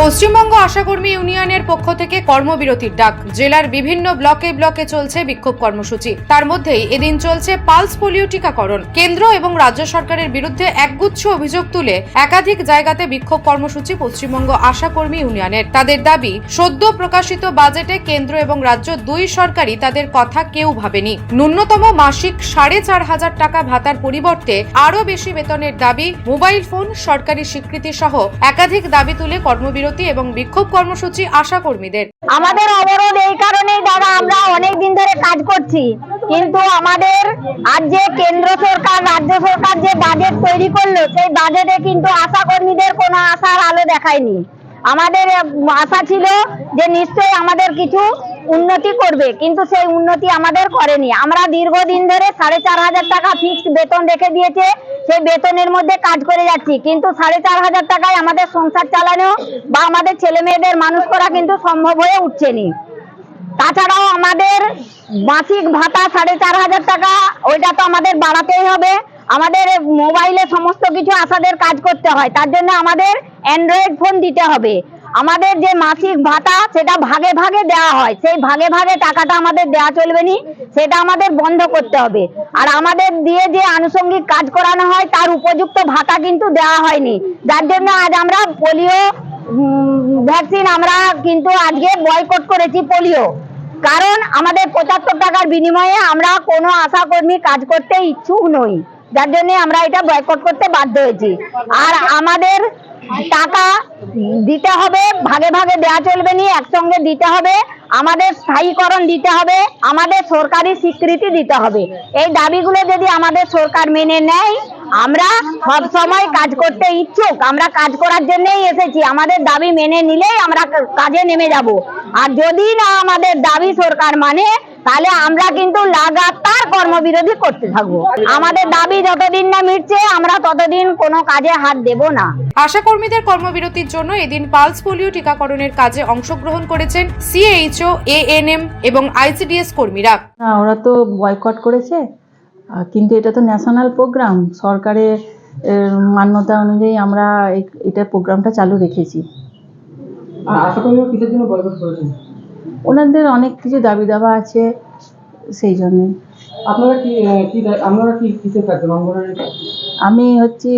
পশ্চিমবঙ্গ আশাকর্মী ইউনিয়নের পক্ষ থেকে কর্মবিরতির ডাক। জেলার বিভিন্ন ব্লকে ব্লকে চলছে বিক্ষোভ কর্মসূচি। তার মধ্যেই এদিন চলছে পালস পোলিও টিকাকরণ। কেন্দ্র এবং রাজ্য সরকারের বিরুদ্ধে একগুচ্ছ অভিযোগ তুলে একাধিক জায়গাতে বিক্ষোভ কর্মসূচি পশ্চিমবঙ্গ আশাকর্মী ইউনিয়নের। তাদের দাবি, সদ্য প্রকাশিত বাজেটে কেন্দ্র এবং রাজ্য দুই সরকারই তাদের কথা কেউ ভাবেনি। ন্যূনতম মাসিক সাড়ে চার হাজার টাকা ভাতার পরিবর্তে আরও বেশি বেতনের দাবি, মোবাইল ফোন, সরকারি স্বীকৃতি সহ একাধিক দাবি তুলে কর্মবিরতি এবং বিক্ষোভ কর্মসূচি আশা কর্মীদের আমাদের অবরোধ এই কারণেই দাদা, আমরা অনেক দিন ধরে কাজ করছি। কিন্তু আমাদের আর যে কেন্দ্র সরকার, রাজ্য সরকার যে বাজেট তৈরি করল, সেই বাজেটে কিন্তু আশা কর্মীদের কোনো আশার আলো দেখায়নি। আমাদের আশা ছিল যে নিশ্চয়ই আমাদের কিছু উন্নতি করবে, কিন্তু সেই উন্নতি আমাদের করেনি। আমরা দীর্ঘদিন ধরে সাড়ে চার হাজার টাকা ফিক্সড বেতন রেখে দিয়েছে, সেই বেতনের মধ্যে কাজ করে যাচ্ছি। কিন্তু সাড়ে চার হাজার টাকায় আমাদের সংসার চালানো বা আমাদের ছেলে মেয়েদের মানুষ করা কিন্তু সম্ভব হয়ে উঠছে নি তাছাড়াও আমাদের মাসিক ভাতা সাড়ে চার হাজার টাকা, ওইটা তো আমাদের বাড়াতেই হবে। আমাদের মোবাইলে সমস্ত কিছু আশাদের কাজ করতে হয়, তার জন্য আমাদের অ্যান্ড্রয়েড ফোন দিতে হবে। আমাদের যে মাসিক ভাতা, সেটা ভাগে ভাগে দেওয়া হয়। সেই ভাগে ভাগে টাকাটা আমাদের দেওয়া চলবে নি, সেটা আমাদের বন্ধ করতে হবে। আর আমাদের দিয়ে যে আনুষঙ্গিক কাজ করানো হয়, তার উপযুক্ত ভাতা কিন্তু দেওয়া হয়নি। যার জন্য আজ আমরা পোলিও ভ্যাকসিন আমরা কিন্তু আজকে বয়কট করেছি পোলিও। কারণ আমাদের পঁচাত্তর টাকার বিনিময়ে আমরা কোনো আশাকর্মী কাজ করতে ইচ্ছুক নই। যার জন্য আমরা এটা বয়কট করতে বাধ্য হয়েছি। আর আমাদের টাকা দিতে হবে, ভাগে ভাগে দেওয়া চলবে নি একসঙ্গে দিতে হবে, আমাদের স্থায়ীকরণ দিতে হবে, আমাদের সরকারি স্বীকৃতি দিতে হবে। এই দাবিগুলো যদি আমাদের সরকার মেনে নেয়, আমরা সব সময় কাজ করতে ইচ্ছুক, আমরা কাজ করার জন্যই এসেছি। আমাদের দাবি মেনে নিলেই আমরা কাজে নেমে যাব। আর যদি না আমাদের দাবি সরকার মানে তাহলে আমরা কিন্তু লাগাতার কর্মবিরোধী করতে থাকব। আমাদের দাবি যতদিন না মিটছে আমরা ততদিন কোনো কাজে হাত দেব না। আশা কর্মীদের কর্মবিরতির জন্য এদিন পালস পোলিও টিকাকরণের কাজে অংশগ্রহণ করেছেন সিএইচও এএনএম এবং আইসিডিএস কর্মীরা। না ওরা তো বয়কট করেছে কিন্তু এটা তো ন্যাশনাল প্রোগ্রাম। সরকারের মান্যতা অনুযায়ী আমরা এটা প্রোগ্রামটা চালু রেখেছি। আর আশা করি কিসের জন্য বয়কট করেছেন? ওনাদের অনেক কিছু দাবি দাবা আছে সেই জন্যে। আপনারা কি কি আপনারা কি কিসে অঙ্গনওয়াড়ি আমি হচ্ছি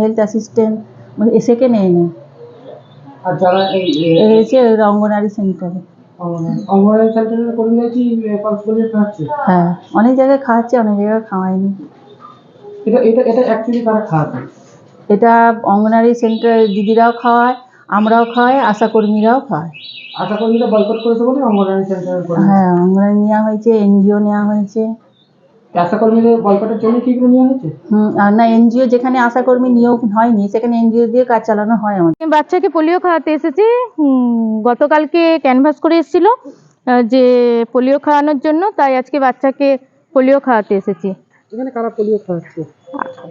হেলথ অ্যাসিস্ট্যান্ট সেকেন্ড এনে আর যারা এই এসে অঙ্গনারী সেন্টারে। অঙ্গনওয়াড়ি- অঙ্গনওয়াড়ি সেন্টারের কর্মীরা কি পালস খাচ্ছে? হ্যাঁ অনেক জায়গায় খাওয়াচ্ছে অনেক জায়গায় খাওয়ায়নি। এটা এটা এটা অ্যাকচুয়ালি তারা খাওয়াচ্ছে এটা অঙ্গনারী সেন্টার দিদিরাও খাওয়ায় আমরাও খাওয়াই আশাকর্মীরাও খাওয়ায়। আশা কর্মীরা বয়কট করেছে বলে অঙ্গনওয়াড়ি সেন্টারের কর্মী হ্যাঁ অঙ্গনারী নেওয়া হয়েছে এনজিও নেওয়া হয়েছে। আশা কর্মীদের বয়কটের জন্য কি এগুলো নিয়ে হয়েছে হুম, না এনজিও যেখানে আশাকর্মী নিয়োগ হয়নি সেখানে এনজিও দিয়ে কাজ চালানো হয় আমাদের। আমি বাচ্চাকে পোলিও খাওয়াতে এসেছি গতকালকে ক্যানভাস করে এসেছিল যে পোলিও খাওয়ানোর জন্য তাই আজকে বাচ্চাকে পোলিও খাওয়াতে এসেছি। এখানে কারা পোলিও খাওয়াচ্ছে?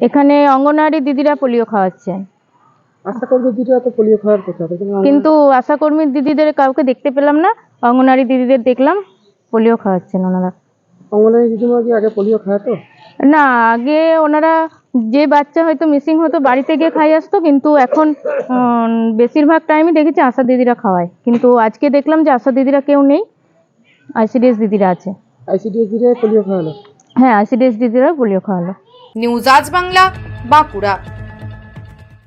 এখানে অঙ্গনওয়াড়ি দিদিরা পোলিও খাওয়াচ্ছে। আশা কর্মী দিদিরা তো পোলিও খাওয়ার কথা কিন্তু আশাকর্মী দিদিদের কাউকে দেখতে পেলাম না অঙ্গনওয়াড়ি দিদিদের দেখলাম পোলিও খাওয়াচ্ছেন ওনারা। অঙ্গনওয়াড়ি দিদিমা কি আগে পোলিও খাওয়াতো? না আগে ওনারা যে বাচ্চা হয়তো মিসিং হতো বাড়িতে গিয়ে খাই আসতো কিন্তু এখন বেশিরভাগ টাইমই দেখেছি আশা দিদিরা খাওয়ায়। কিন্তু আজকে দেখলাম যে আশা দিদিরা কেউ নেই আইসিডিএস দিদিরা আছে। আইসিডিএস দিদিরা পোলিও খাওয়ালো? হ্যাঁ আইসিডিএস দিদিরা পোলিও খাওয়ালো। নিউজ আজ Bangla Bankura.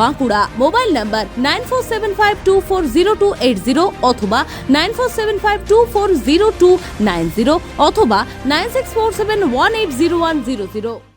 Bankura. Mobile number nine four seven five two four zero two eight zero অথবা nine four seven five two four zero two nine zero অথবা nine six four seven one eight zero one zero zero.